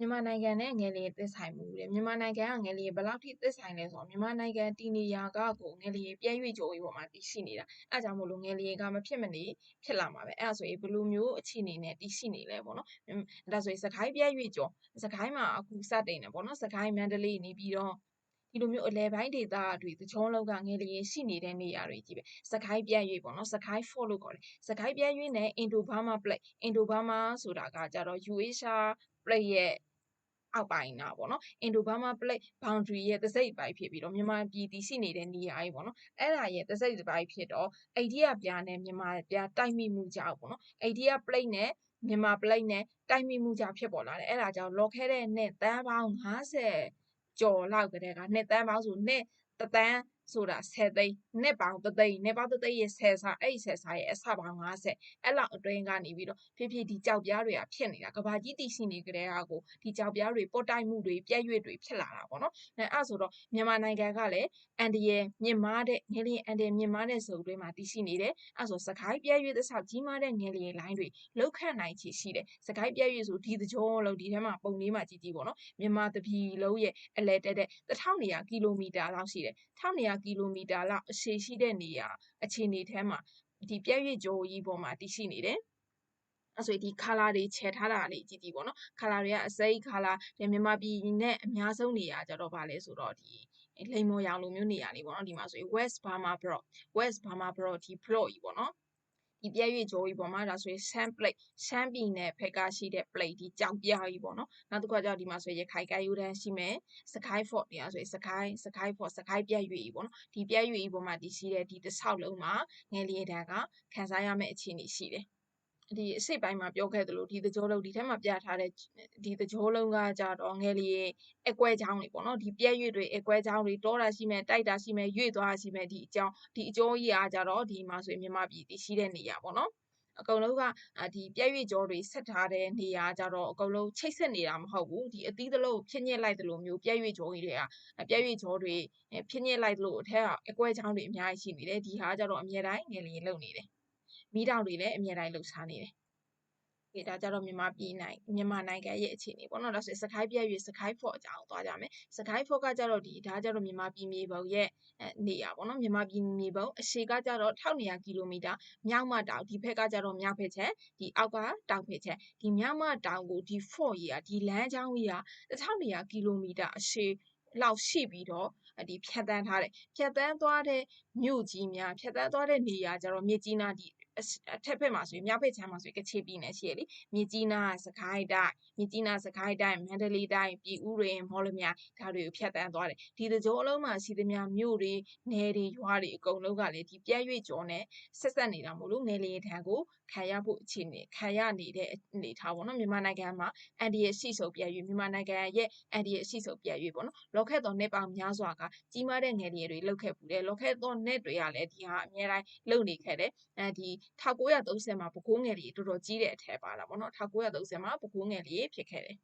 မြန်မာနိုင်ငံနဲ့ငယ်လေးသက်ဆိုင်မှုတဲ့မြန်မာနိုင်ငံကငယ်လေးဘယ်လောက်ထိသက်ဆိုင်လဲဆိုတော့မြန်မာနိုင်ငံတည်နေရာကကိုငယ်လေးပြည့်ရွေ့ကြိုးကြီးပေါ်မှာတည်ရှိနေတာအဲဒါကြောင့်မို့လို့ငယ်လေးကမဖြစ်မနေဖြစ်လာမှာပဲအဲဒါဆိုရင်ဘယ်လိုမျိုးအခြေအနေနဲ့တည်ရှိနေလဲပေါ့နော်ဒါဆိုရင်စကိုင်းပြည့်ရွေ့ကြိုးစကိုင်းမှာအခုစတင်တယ်ပေါ့နော်စကိုင်းမန္တလေးနေပြီးတော့ဒီလိုမျိုးအလဲပိုင်းဒေသတွေတချုံလုံးကငယ်လေးရှိနေတဲ့နေရာတွေကြီးပဲစကိုင်းပြည့်ရွေ့ပေါ့နော်စကိုင်း fault လို့ခေါ်တယ်စကိုင်းပြည့်ရွေ့နဲ့ Indo Burma plate Indo Burma ဆိုတာကကြတော့ UAsia plate ရဲ့ အောက်ပိုင်းနာပေါ့နော်အင်ဒိုဘားမား plate boundary ရဲ့တစိတ်ပိုင်းဖြစ်ပြီးတော့မြန်မာပြည်တည်ရှိနေတဲ့နေရာကြီးပေါ့နော်အဲ့ဒါရဲ့တစိတ်ပိုင်းဖြစ်တော့အိန္ဒိယပြားနဲ့မြန်မာပြားတိုက်မိမှုကြောင့်ပေါ့နော်အိန္ဒိယ plate နဲ့မြန်မာ plate နဲ့တိုက်မိမှုကြောင့်ဖြစ်ပေါ်လာတယ်အဲ့ဒါကြောင့်လော်ခဲတဲ့နှစ်တန်းပေါင်း50ကျော်လောက်ကတည်းကနှစ်တန်းပေါင်းဆိုနှစ်တသန်း ဆိုတာ10သိန်းနှစ်ပေါင်း3သိန်းနှစ်ပေါင်း3သိန်းရဲ့10ဆအဲ့ဒီ10ဆရဲ့အဆပေါင်း50အဲ့လောက်အတွင်းကနေပြီးတော့ဖြည်းဖြည်းဒီကြောက်ပြားတွေကဖြစ်နေတာကဘာကြီးတည်ရှိနေကြတဲ့အားကိုဒီကြောက်ပြားတွေပုတ်တိုက်မှုတွေပြက်ရွက်တွေဖြစ်လာတာပေါ့နော်အဲအဲ့ဆိုတော့မြန်မာနိုင်ငံကလည်းအန်ဒီရဲ့မြင့်မားတဲ့ငယ်လေးအန်ဒီမြင့်မားတဲ့စုံတွင်းမှာတည်ရှိနေတယ်အဲ့ဆိုစကိုင်းပြက်ရွက်သဆောက်ကြီးမားတဲ့ငယ်လေးလိုင်းတွေလောက်ခန့်နိုင်ချေရှိတယ်စကိုင်းပြက်ရွက်ဆိုဒီတကြောလို့ဒီထဲမှာပုံလေးမှာကြည့်ကြည့်ပေါ့နော်မြန်မာတပြည်လုံးရဲ့အလဲတက်တဲ့1200ကီလိုမီတာလောက်ရှိတယ်1200ကီလိုမီတာလောက်အရှည်ရှိတဲ့နေရာအခြေအနေထဲမှာဒီပြည့်ရွေ့ကြိုးကြီးပေါ်မှာတည်ရှိနေတယ်အဲ့ဆိုဒီ color တွေခြယ်ထားတာလေးကြည့်ကြည့်ပေါ့နော် color တွေကအစိမ်း color ဒီမြန်မာပြည်နဲ့အများဆုံးနေရာကြတော့ဗာလဲဆိုတော့ဒီလိမ်မော်ရောင်လိုမျိုးနေရာလေးပေါ့နော်ဒီမှာဆိုရင် West Burma Broad West Burma Broad ဒီ plot ကြီးပေါ့နော် ဒီပြည့်ရွေ့ကြောကြီးပေါ်မှာဒါဆိုရင် sand plate ရှမ်းပြည်နယ်ဖက်ကရှိတဲ့ plate ဒီကြောင်ပြားကြီးပေါ့နော်နောက်တစ်ခုကကြောင့်ဒီမှာဆိုရင်ရခိုင်ကယူတန်းရှိမယ်စကိုင်း fort တရားဆိုရင်စကိုင်းစကိုင်း fort စကိုင်းပြည့်ရွေ့ကြီးပေါ့နော်ဒီပြည့်ရွေ့ကြီးပေါ်မှာဒီရှိတဲ့ဒီတစ်ဆောက်လုံးမှာငယ်လေးတန်းကခံစားရမယ့်အခြေအနေရှိတယ် ဒီအစိတ်ပိုင်းမှာပြောခဲ့သလိုဒီတကြောလုံးဒီထဲမှာပြထားတဲ့ဒီတကြောလုံးကကြတော့ငယ်လေးရဲ့အကွဲချောင်းတွေပေါ့နော်ဒီပြက်ရွေ့တွေအကွဲချောင်းတွေတောတာရှိမယ်တိုက်တာရှိမယ်ရွေ့သွားရှိမယ်ဒီအကြောင်းဒီအကျောကြီးအားကြတော့ဒီမှာဆိုရင်မြန်မာပြည်တည်ရှိတဲ့နေရာပေါ့နော်အကုန်လုံးကဒီပြည့်ရွေ့ကြောတွေဆက်ထားတဲ့နေရာကြတော့အကုန်လုံးချိတ်ဆက်နေတာမဟုတ်ဘူးဒီအသီးသလုံးဖြစ်ညစ်လိုက်သလိုမျိုးပြည့်ရွေ့ကြောကြီးတွေကပြည့်ရွေ့ကြောတွေဖြစ်ညစ်လိုက်သလိုအထက်ကအကွဲချောင်းတွေအများကြီးရှိနေတယ်ဒီဟာကြတော့အမြဲတမ်းငယ်လေးလုံနေတယ် မီးတောက်တွေလည်းအမြဲတမ်းလှုပ်ရှားနေတယ်။ဒီဒါကြတော့မြန်မာပြည်နိုင်မြန်မာနိုင်ငံရဲ့အခြေအနေပေါ့နော်။ဒါဆိုစကိုင်းပြည့်၍စကိုင်းဖော့အကြောင်းသွားကြမယ်။စကိုင်းဖော့ကကြတော့ဒီဒါကြတော့မြန်မာပြည်မြေပုံရဲ့နေရာပေါ့နော်။မြန်မာပြည်မြေပုံအရှေ့ကကြတော့1900ကီလိုမီတာမြောက်မှတောင်ဒီဘက်ကကြတော့မြောက်ဘက်ချက်ဒီအောက်ကတောင်ဘက်ချက်ဒီမြောက်မှတောင်ကိုဒီဖော့ကြီးကဒီလမ်းကြောင်းကြီးက1900ကီလိုမီတာအရှေ့လောက်ရှိပြီးတော့ဒီဖြတ်တန်းထားတယ်ဖြတ်တန်းသွားတဲ့မြို့ကြီးများဖြတ်တန်းသွားတဲ့နေရာကျတော့မြစ်ကြီးနားဒီ အထက်ဘက်မှာဆိုရင်မြောက်ဘက်ခြမ်းမှာဆိုရင်ကချေပြည်နယ်ရှိရလေမြကြီးနားစကိုင်းတိုင်းမြကြီးနားစကိုင်းတိုင်းမန္တလေးတိုင်းပြည်ဦးတွင်မော်လမြိုင်ဒါတွေကိုဖြတ်တန်းသွားတယ်ဒီတကြောအလုံးမှာရှိသမျှမြို့တွေနယ်တွေရွာတွေအကုန်လုံးကလည်းဒီပြည့်ရွေ့ကြောနဲ့ဆက်ဆက်နေတာမို့လို့နယ်လေထံကိုခံရဖို့အခြေအနေခံရနေတဲ့အနေထားပေါ့နော်မြန်မာနိုင်ငံမှာအန်ဒီရဲ့ရှိဆုံးပြည့်ရွေ့မြန်မာနိုင်ငံရဲ့အန်ဒီရဲ့ရှိဆုံးပြည့်ရွေ့ပေါ့နော်လောခက်တော်နှစ်ပေါင်းများစွာကကြီးမားတဲ့ငယ်တွေလောက်ခဲ့ပူတယ်လောခက်တော်နှစ်တွေကလည်းဒီဟာအများတိုင်းလုံနေခဲ့တယ်အဲဒီ1930မှာ ပဲခူးငယ်တွေတော်တော်ကြီးတဲ့အထက်ပါလာပေါ့နော်1930မှာပဲခူးငယ်တွေဖြစ်ခဲ့တယ်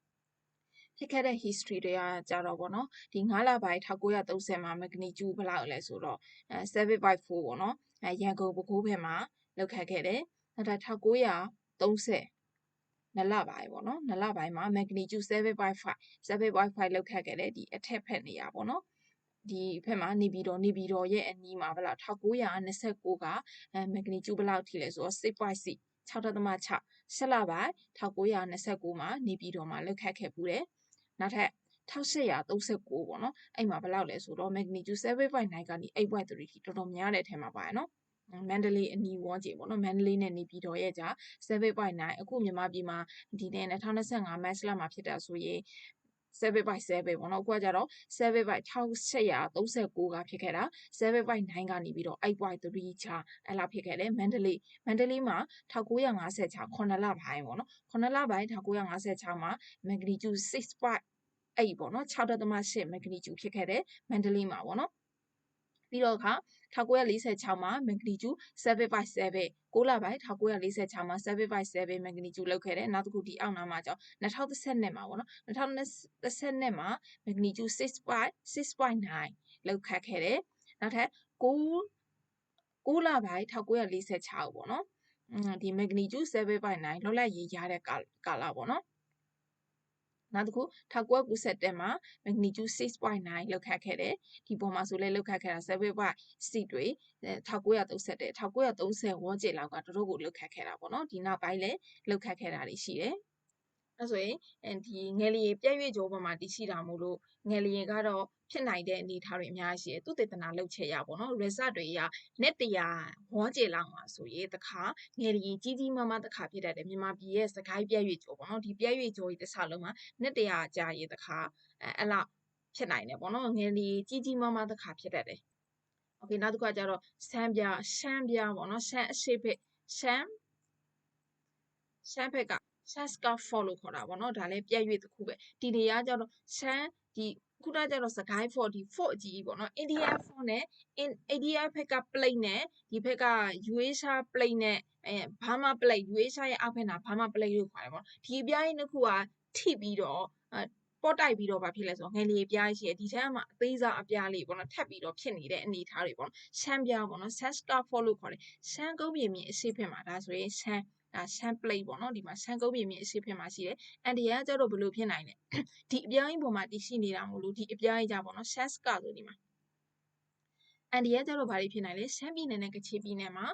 ဖြစ်ခဲ့တဲ့ history တွေကကြတော့ပေါ့နော်ဒီ9လပိုင်း1930မှာ magnitude ဘယ်လောက်လဲဆိုတော့အဲ7.4ပေါ့နော်အဲရန်ကုန်ပဲခူးဘက်မှာလောက်ခတ်ခဲ့တယ်နောက်တာ1930နလပိုင်းပေါ့နော်နလပိုင်းမှာ magnitude 7.5 7.5လောက်ခတ်ခဲ့တယ်ဒီအထက်ဖက်နေရပေါ့နော် ဒီဘက်မှာနေပြည်တော်နေပြည်တော်ရဲ့အနီးမှာဘလား1929ကအဲမဂနီကျူဘလောက်ထိလဲဆိုတော့6.6 6.6ရှစ်လပိုင်း1929မှာနေပြည်တော်မှာလောက်ခတ်ခဲ့ဘူးတယ်နောက်ထပ်1839ပေါ့နော်အဲ့မှာဘယ်လောက်လဲဆိုတော့ magnitude 7.9ကနေ8.3ထိတော်တော်များတဲ့အထက်မှာပါရနော်မန္တလေးအနီးဝန်းကျင်ပေါ့နော်မန္တလေးနဲ့နေပြည်တော်ရဲ့ကြာ7.9အခုမြန်မာပြည်မှာဒီနေ့2025 match လမှာဖြစ်တာဆိုရင် 7 by 7ပေါ့နော်အခုကကြတော့7 by 1839ကဖြစ်ခဲ့တာ7 by 9ကနေပြီးတော့ 8.3ချာအဲ့လောက်ဖြစ်ခဲ့တယ်မန္တလေးမန္တလေးမှာ1956ခုနှစ်လပိုင်းပေါ့နော်ခုနှစ်လပိုင်း1956မှာ magnitude 6.8ပေါ့နော်6.8 magnitude ဖြစ်ခဲ့တယ်မန္တလေးမှာပေါ့နော် ပြီးတော့အခါ1946မှာ magnitude 7.7 6လပိုင်း1946မှာ7.7 magnitude လောက်ခဲ့တယ်နောက်တစ်ခုဒီအောက်နားမှာကြောင့်2012မှာပေါ့နော်2012မှာ magnitude 6.6.9လောက်ခတ်ခဲ့တယ်နောက်ထပ်9 9လပိုင်း1946ပေါ့နော်ဒီ magnitude 7.9လောက်လိုက်ရေးရတဲ့ကာလပေါ့နော် နောက်တစ်ခု1991မှာ magnitude 6.9လောက်ခတ်ခဲ့တယ်ဒီပေါ်မှာဆိုလဲလောက်ခတ်ခဲ့တာ7.6တွေ1931 1930ဝန်းကျင်လောက်ကတော်တော်ကိုလောက်ခတ်ခဲ့တာပေါ့နော်ဒီနောက်ပိုင်းလဲလောက်ခတ်ခဲ့တာတွေရှိတယ် ဒါဆိုရင်ဒီငယ်လျင်ပြည့်ရွေ့ကြိုးပေါ်မှာတည်ရှိတာမို့လို့ငယ်လျင်ကတော့ဖြစ်နိုင်တဲ့အနေအထားတွေအများကြီးရယ်သူတေသနာလုပ်ချက်ရပါတော့ result တွေရ net တရားဝန်းကျင်လောက်မှာဆိုရင်တခါငယ်ရီကြီးကြီးမားမားတခါဖြစ်တတ်တယ်မြန်မာပြည်ရဲ့စကိုင်းပြည့်ရွေကျော်ပေါ့နော်ဒီပြည့်ရွေကျော်ကြီးတစ်ဆလုံးမှာ net တရားကြာရယ်တခါအဲအဲ့လောက်ဖြစ်နိုင်တယ်ပေါ့နော်ငယ်ရီကြီးကြီးမားမားတခါဖြစ်တတ်တယ် okay နောက်တစ်ခါကျတော့ဆမ်းပြရှမ်းပြပေါ့နော်ရှမ်းအရှိဘက်ရှမ်းရှမ်းဘက်က Saska Fall လို့ခေါ်တာပေါ့နော်ဒါလည်းပြည့်ရွေ့တစ်ခုပဲဒီနေရာကျတော့ရှမ်းဒီခုနကျတော့စကိုင်း for ဒီ for အကြီးပေါ့နော် India for နဲ့ in India ဘက်က plate နဲ့ဒီဘက်က Eurasia plate နဲ့အဲ Burma plate Eurasia ရဲ့အောက်ဘက်နာ Burma plate လို့ခေါ်တယ်ပေါ့ဒီအပြားကြီးနှစ်ခုကထိပြီးတော့ပေါ့တိုက်ပြီးတော့ဘာဖြစ်လဲဆိုတော့ငယ်လေးပြားရှိရဒီထဲမှာအသေးစားအပြားလေးပေါ့နော်ထပ်ပြီးတော့ဖြစ်နေတဲ့အနေအထားတွေပေါ့နော်ရှမ်းပြားပေါ့နော် Saska Fall လို့ခေါ်တယ်ရှမ်းကုန်းမြေမြင့်အရှိဖက်မှာဒါဆိုရင်ရှမ်း ဒါရှမ်း plate ပေါ့နော်ဒီမှာရှမ်းကုန်းပြင်မြင့်အရှိဖြစ်မှာရှိတယ်အန်ဒီယာကကျတော့ဘယ်လိုဖြစ်နိုင်လဲဒီအပြားကြီးပေါ်မှာတည်ရှိနေတာမို့လို့ဒီအပြားကြီးကြပေါ့နော်ရှမ်းစကဆိုဒီမှာအန်ဒီယာကကျတော့ဘာတွေဖြစ်နိုင်လဲရှမ်းပြည်နယ်နဲ့ကချင်ပြည်နယ်မှာ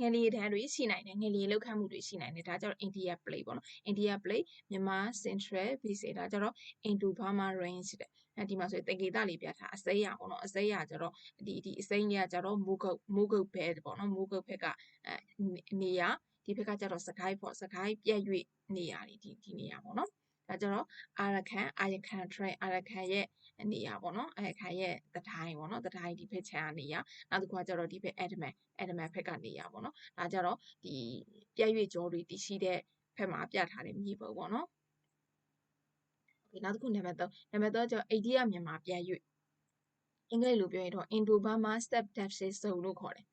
ငယ်လေးတန်းတွေရှိနိုင်တယ်ငယ်လေးလောက်ခတ်မှုတွေရှိနိုင်တယ်ဒါကြတော့ India plate ပေါ့နော် India plate မြန်မာ Central Basin ဒါကြတော့ Indo Burma Range တဲ့အဲဒီမှာဆိုရင်တကေတလေးပြထားအစိမ်းရပေါ့နော်အစိမ်းရကြတော့ဒီဒီအစိမ်းလေးကကြတော့မူကုတ်မူကုတ်ဘဲပေါ့နော်မူကုတ်ဘက်ကအဲနေရ ဒီဘက်ကကျတော့စကိုင်းပေါ့စကိုင်းပြက်၍နေရာဒီဒီနေရာပေါ့နော်ဒါကြတော့အာရခန်အာရခန် train အာရခန်ရဲ့နေရာပေါ့နော်အာရခန်ရဲ့တထိုင်ပေါ့နော်တထိုင်ဒီဘက်ခြံကနေရာနောက်တစ်ခုကကျတော့ဒီဘက် admin admin ဘက်ကနေရာပေါ့နော်ဒါကြတော့ဒီပြက်၍ကြောတွေတရှိတဲ့ဘက်မှာပြထားတဲ့မြေပုံပေါ့နော်ဒီနောက်တစ်ခုနံပါတ်3နံပါတ်3ကျတော့အိန္ဒိယမြန်မာပြက်၍အင်္ဂလိပ်လိုပြောရင်တော့ Indo-Burma Step Debt System လို့ခေါ်တယ်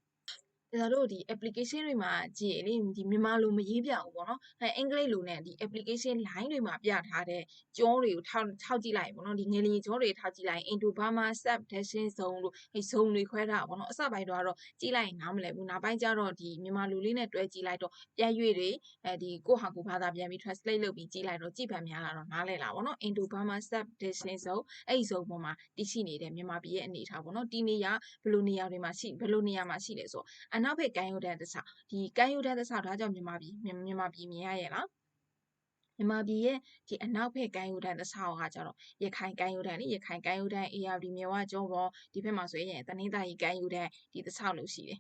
ကျွန်တော်တို့ဒီ application တွေမှာကြည့်ရင်လေဒီမြန်မာလိုမရေးပြဘူးပေါ့နော်အဲအင်္ဂလိပ်လိုနဲ့ဒီ application line တွေမှာပြထားတဲ့ကြောတွေကိုထောက်ထောက်ကြည့်လိုက်ပေါ့နော်ဒီငယ်လေးကြောတွေထောက်ကြည့်လိုက် into burma sub dash zone လို့အဲ zone တွေခွဲထားပေါ့နော်အစပိုင်းတော့ကတော့ကြည့်လိုက်ရင်နားမလည်ဘူးနောက်ပိုင်းကျတော့ဒီမြန်မာလိုလေးနဲ့တွဲကြည့်လိုက်တော့ပြည့်ရွေတွေအဲဒီကိုဟာကိုဘာသာပြန်ပြီး translate လုပ်ပြီးကြည့်လိုက်တော့ကြည့်ဖန်များလာတော့နားလည်လာပေါ့နော် into burma sub dash zone အဲ့ဒီ zone ပေါ်မှာတည်ရှိနေတဲ့မြန်မာပြည်ရဲ့အနေအထားပေါ့နော်ဒီနေရာဘယ်လိုနေရာတွေမှာရှိဘယ်လိုနေရာမှာရှိလဲဆိုတော့နောက်ဘက်ကမ်းရိုးတန်းတစ်ဆောက်ဒီကမ်းရိုးတန်းတစ်ဆောက်ဒါကြောင့်မြန်မာပြည်မြန်မာပြည်မြင်ရရဲ့လားမြန်မာပြည်ရဲ့ဒီအနောက်ဘက်ကမ်းရိုးတန်းတစ်ဆောက်ကကြတော့ရခိုင်ကမ်းရိုးတန်းလေရခိုင်ကမ်းရိုးတန်း AR ဒီမြဝကျောပေါ်ဒီဘက်မှာဆိုရင်တနင်္သာရီကမ်းရိုးတန်းဒီတစ်ဆောက်လို့ရှိတယ်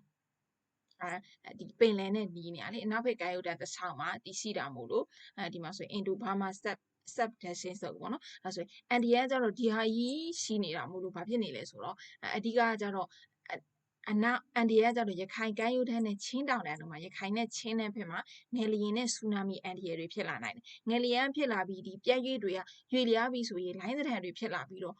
အဲဒီပင်လယ်နဲ့နီးနေရလေအနောက်ဘက်ကမ်းရိုးတန်းတစ်ဆောက်မှာတည်ရှိတာမို့လို့အဲဒီမှာဆိုရင် Indo Burma Step subduction ဆိုပေါ့နော်အဲဆိုရင် NDA ကကြတော့ဒီဟာကြီးရှိနေတာမို့လို့ဘာဖြစ်နေလဲဆိုတော့အဓိကကကြတော့ အနောက်အန်ဒီရဲ့ကျတော့ရခိုင်ကမ်းရိုးတန်းနဲ့ချင်းတောင်တန်းတို့မှာရခိုင်နဲ့ချင်းတဲ့ဘက်မှာငယ်လျင်နဲ့ဆူနာမီအန်ဒီရတွေဖြစ်လာနိုင်တယ်။ငယ်လျင်ဖြစ်လာပြီးဒီပြက်ရွေ့တွေကရွေလျားပြီးဆိုရင်လိုင်းသဏ္ဍာန်တွေဖြစ်လာပြီးတော့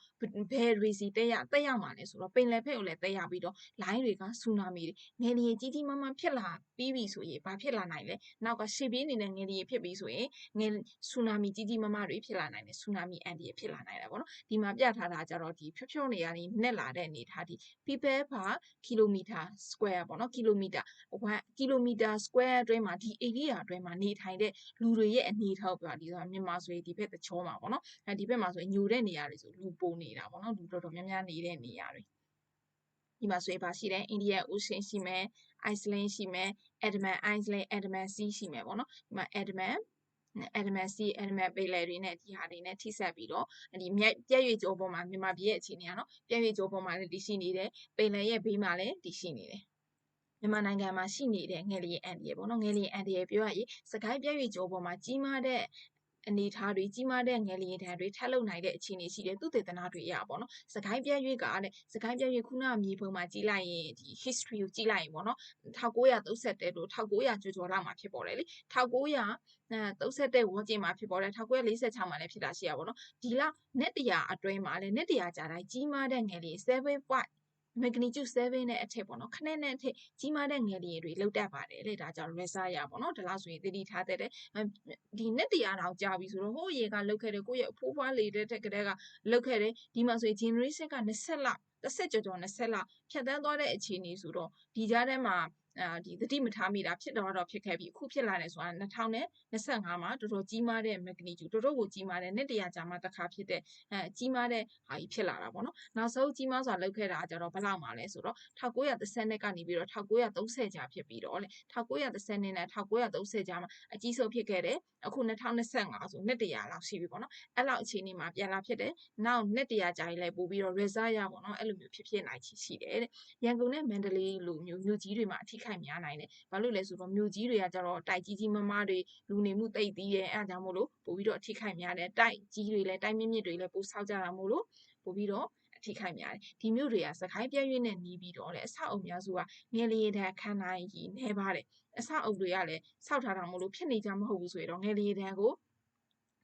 ဘယ်တွေစီတက်ရတက်ရမှာလဲဆိုတော့ပင်လယ်ဘက်ကိုလည်းတက်ရပြီးတော့လိုင်းတွေကဆူနာမီတွေငယ်လျင်ကြီးကြီးမားမားဖြစ်လာပြီးပြီဆိုရင်ဘာဖြစ်လာနိုင်လဲ။နောက်ကရှေ့ပြေးနေတဲ့ငယ်လျင်ဖြစ်ပြီးဆိုရင်ငယ်ဆူနာမီကြီးကြီးမားမားတွေဖြစ်လာနိုင်တယ်ဆူနာမီအန်ဒီရဖြစ်လာနိုင်တယ်ပေါ့နော်။ဒီမှာပြထားတာကြတော့ဒီဖြောဖြောနေရနေနဲ့လာတဲ့အနေထားဒီ people per kilometer square ပေါ့နော်ကီလိုမီတာ1ကီလိုမီတာ square အတွင်းမှာဒီ area အတွင်းမှာနေထိုင်တဲ့လူတွေရဲ့အနေထောက်ပြဒီဆိုတာမြန်မာဆိုရင်ဒီဘက်တချောမှာပေါ့နော်အဲဒီဘက်မှာဆိုရင်ညိုတဲ့နေရာတွေဆိုလူပုံနေတာပေါ့နော်လူတော်တော်များများနေတဲ့နေရာတွေဒီမှာဆိုရင်ပါရှိတယ် Indian Ocean ရှိမယ် Iceland ရှိမယ် Andaman Island Andaman Sea ရှိမယ်ပေါ့နော်ဒီမှာ Andaman Andaman Sea Andaman ပင်လယ်တွေနဲ့ဒီဟာတွေနဲ့ထိစပ်ပြီးတော့ဒီမြက်ပြည့်ရွေကျော်ပေါ်မှာမြန်မာပြည်ရဲ့အခြေအနေကနော်ပြည့်ရွေကျော်ပေါ်မှာလည်းတည်ရှိနေတယ်ပင်လယ်ရဲ့ဘေးမှာလည်းတည်ရှိနေတယ်မြန်မာနိုင်ငံမှာရှိနေတဲ့ငယ်လျင်အန်ဒီရပေါ့နော်ငယ်လျင်အန်ဒီရပြောရရင်စကိုင်းပြည့်ရွေကျော်ပေါ်မှာကြီးမားတဲ့ အနေထားတွေကြီးမားတဲ့ငယ်လျင်တန်းတွေထပ်လုံနိုင်တဲ့အခြေအနေရှိတယ်သူတေသနာတွေရပါပေါ့နော်စကိုင်းပြည့်ရွေကတဲ့စကိုင်းပြည့်ရွေခုနမြေပုံမှာကြီးလိုက်ရင်ဒီ history ကိုကြီးလိုက်ရင်ပေါ့နော်1930တဲလို့1900ကျော်ကျော်လောက်မှာဖြစ်ပေါ်တယ်လေ1900အဲ31ဝန်းကျင်မှာဖြစ်ပေါ်တယ်1946မှာလည်းဖြစ်တာရှိရပါတော့ဒီလောက် net တရာအတွင်းမှာလည်း net တရာကြာတိုင်းကြီးမားတဲ့ငယ်လေး7 magnitude 7နဲ့အထက်ပေါ့နော်ခနဲ့နဲ့အထက်ကြီးမားတဲ့ငယ်လေးတွေလောက်တတ်ပါတယ်လေဒါကြောင့် result ရပေါ့နော်ဒါလို့ဆိုရင်တတိထားတဲ့ဒီနှစ်တရားတောင်ကြာပြီဆိုတော့ဟိုးရေကလောက်ခဲ့တယ်ကိုယ့်ရဲ့အဖိုးဖွားလေးတဲ့ကလေးကလောက်ခဲ့တယ်ဒီမှာဆိုရင် generation က20လတစ်ဆက်ကြော်ကြော်20လဖြတ်တန်းသွားတဲ့အခြေအနေဆိုတော့ဒီကြားထဲမှာ အာဒီသတိမထားမိတာဖြစ်တော့တော့ဖြစ်ခဲ့ပြီအခုဖြစ်လာတယ်ဆိုတာ2025မှာတော်တော်ကြီးမားတဲ့ magnitude တော်တော်ကိုကြီးမားတဲ့နှစ်တရာကြာမှတစ်ခါဖြစ်တဲ့အဲကြီးမားတဲ့ဟာကြီးဖြစ်လာတာပေါ့နော်နောက်ဆုံးကြီးမားစွာလောက်ခဲ့တာကကြတော့ဘယ်လောက်မှလဲဆိုတော့1930ကနေပြီးတော့1930ကြာဖြစ်ပြီးတော့လေ1930နဲ့1930ကြာမှာအကြီးဆုံးဖြစ်ခဲ့တယ်အခု2025ဆိုနှစ်တရာလောက်ရှိပြီပေါ့နော်အဲ့လောက်အခြေအနေမှာပြန်လာဖြစ်တယ်နောက်နှစ်တရာကြာကြီးလည်းပို့ပြီးတော့ result ရပေါ့နော်အဲ့လိုမျိုးဖြစ်ဖြစ်နိုင်ချီရှိတယ်တဲ့ရန်ကုန်နဲ့မန္တလေးလိုမျိုးမြို့ကြီးတွေမှာအထိခိုက်များနိုင်တယ်ဘာလို့လဲဆိုတော့မြို့ကြီးတွေကကြတော့တိုက်ကြီးကြီးမမတွေလူနေမှုတိတ်ပြီးတယ်အဲ့ဒါကြောင့်မို့လို့ပို့ပြီးတော့အထိခိုက်များတယ်တိုက်ကြီးတွေလည်းတိုက်မြင့်မြင့်တွေလည်းပို့ဆောက်ကြတာမို့လို့ပို့ပြီးတော့အထိခိုက်များတယ်ဒီမြို့တွေကစကိုင်းပြည့်ရွေ့နဲ့နီးပြီးတော့လေအဆောက်အုံများစုကငယ်လေးတဲ့ခန်းတိုင်းကြီးနေပါတယ်အဆောက်အုံတွေကလည်းဆောက်ထားတာမို့လို့ဖြစ်နေကြမဟုတ်ဘူးဆိုရင်တော့ငယ်လေးတဲ့ကို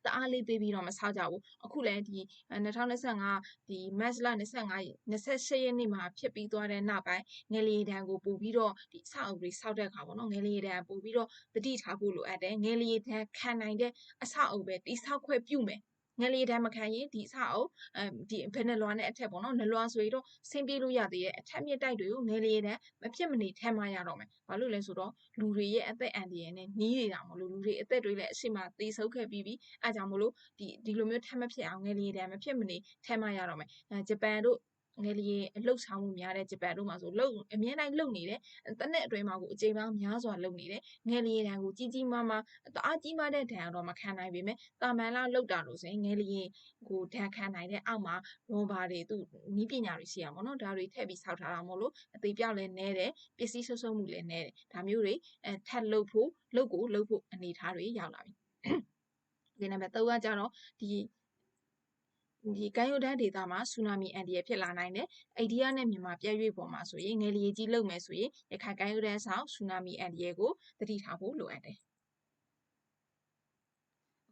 တအားလေးပေးပြီးတော့မဆောက်ကြဘူးအခုလည်းဒီ2025ဒီ match လ25 28ရက်နေ့မှာဖြစ်ပြီးသွားတဲ့နောက်ပိုင်းငယ်လေးတန်းကိုပို့ပြီးတော့ဒီအဆောက်အဦတွေဆောက်တဲ့အခါပေါ့နော်ငယ်လေးတန်းပို့ပြီးတော့တတိထားဖို့လိုအပ်တယ်ငယ်လေးတန်းခံနိုင်တဲ့အဆောက်အဦပဲတိဆောက်ခွဲပြုမယ် ငလေးတန်းမခံရင်ဒီအစအုပ်အဲဒီဘယ်နှလွာနဲ့အထက်ပေါ့နော်နှလွာဆိုရင်တော့ဆင်းပြေးလို့ရသေးရဲ့အထက်မြင့်တိုက်တွေကိုငလေးတန်းမဖြစ်မနေထဲမှရတော့မယ်ဘာလို့လဲဆိုတော့လူတွေရဲ့အသက်အန္တရာယ်နဲ့နီးနေတာမလို့လူတွေအသက်တွေလည်းအရှိမသေးဆုပ်ခဲ့ပြီးပြီအဲကြောင့်မလို့ဒီဒီလိုမျိုးထပ်မဖြစ်အောင်ငလေးတန်းမဖြစ်မနေထဲမှရတော့မယ်ဂျပန်တို့ ငယ်လေးအလုတ်ဆောင်မှုများတဲ့ဂျပန်တို့မှာဆိုလုံအမြဲတမ်းလုံနေတယ်တနက်အတွင်းမှာကိုအချိန်ပေါင်းများစွာလုံနေတယ်ငယ်လေးတန်းကိုကြီးကြီးမားမားတအားကြီးမားတဲ့ဒဏ်တော့မခံနိုင်ပေမဲ့တာမန်လာလုံတာလို့ဆိုရင်ငယ်လေးကိုဒဏ်ခံနိုင်တဲ့အောက်မှာရောဘာတွေသူနီးပညာတွေရှိရမှာနော်ဒါတွေထည့်ပြီးဆောက်ထားတာမို့လို့အသေးပြောက်လည်းနဲတယ်ပစ္စည်းဆုပ်ဆုပ်မှုလည်းနဲတယ်ဒါမျိုးတွေအဲထပ်လုံဖို့လုံကိုလုံဖို့အနေထားတွေရောက်လာပြီဒီနံပါတ်3ကကြတော့ဒီ ဒီကမ်းရိုးတန်းဒေသမှာဆူနာမီအန္တရာယ်ဖြစ်လာနိုင်တယ်။အိန္ဒိယနဲ့မြန်မာပြည့်ရွေ့ပေါ်မှာဆိုရင်ငလျင်ကြီးလုံမယ်ဆိုရင်ရခိုင်ကမ်းရိုးတန်းဆောင်ဆူနာမီအန္တရာယ်ကိုသတိထားဖို့လိုအပ်တယ်။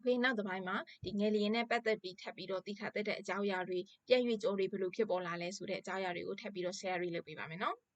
ဖေးနောက်တစ်ပိုင်းမှာဒီငယ်လျင်နဲ့ပတ်သက်ပြီးထပ်ပြီးတော့တိခါတက်တဲ့အကြောင်းအရာတွေပြည့်ရွေ့ကြောတွေဘယ်လိုဖြစ်ပေါ်လာလဲဆိုတဲ့အကြောင်းအရာတွေကိုထပ်ပြီးတော့ share လုပ်ပေးပါမယ်နော်။